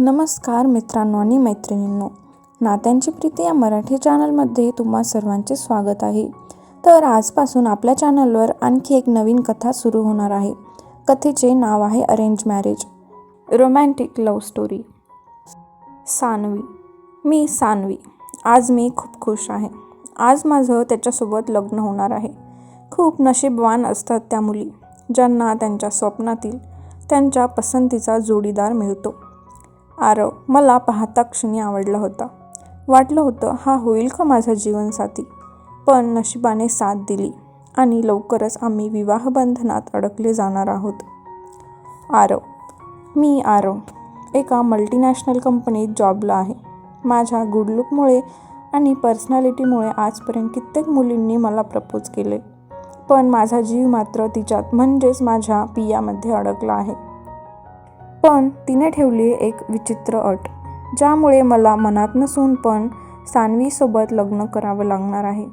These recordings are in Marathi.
नमस्कार मित्रांनो आणि मैत्रिणींनो. नात्यांची प्रीती या मराठी चॅनलमध्ये तुम्हा सर्वांचे स्वागत आहे. तर आजपासून आपल्या चॅनलवर आणखी एक नवीन कथा सुरू होणार आहे. कथेचे नाव आहे arrange marriage. Romantic love story. Sanvi. मी सानवी. आज मी खूप खुश आहे. आज माझं त्याच्यासोबत लग्न होणार आहे. खूप नशीबवान असतात त्या मुली ज्यांना त्यांच्या स्वप्नातील त्यांच्या पसंतीचा जोडीदार मिळतो. आरव मला पाहता क्षणी आवडला होता. वाटलं होतं हा होईल का माझा जीवनसाथी? पण नशिबाने साथ दिली आणि लवकरच आम्ही विवाहबंधनात अडकले जाणार आहोत. आरव मी आरव एका मल्टीनॅशनल कंपनीत जॉबला आहे. माझ्या गुड लुकमुळे आणि पर्सनॅलिटीमुळे आजपर्यंत कित्येक मुलींनी मला प्रपोज केले. पण माझा जीव मात्र तिच्यात म्हणजेच माझ्या पियामध्ये अडकला आहे. पण तिने ठेवली एक विचित्र अट ज्यामुळे मला मनात नसून पण सानवीसोबत लग्न करावं लागणार आहे.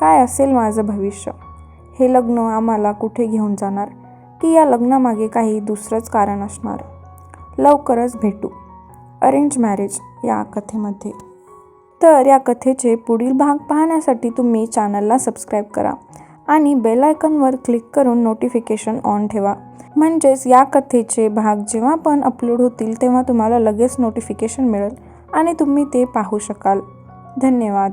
काय असेल माझं भविष्य? हे लग्न आम्हाला कुठे घेऊन जाणार? की या लग्नामागे काही दुसरंच कारण असणार? लवकरच भेटू. अरेंज मॅरेज या कथेमध्ये. तर या कथेचे पुढील भाग पाहण्यासाठी तुम्ही चॅनलला सबस्क्राईब करा. आणि बेल आयकॉनवर क्लिक करून नोटिफिकेशन ऑन ठेवा. म्हणजेच या कथेचे भाग जेव्हा पण अपलोड होतील तेव्हा तुम्हाला लगेच नोटिफिकेशन मिळेल आणि तुम्ही ते पाहू शकाल. धन्यवाद.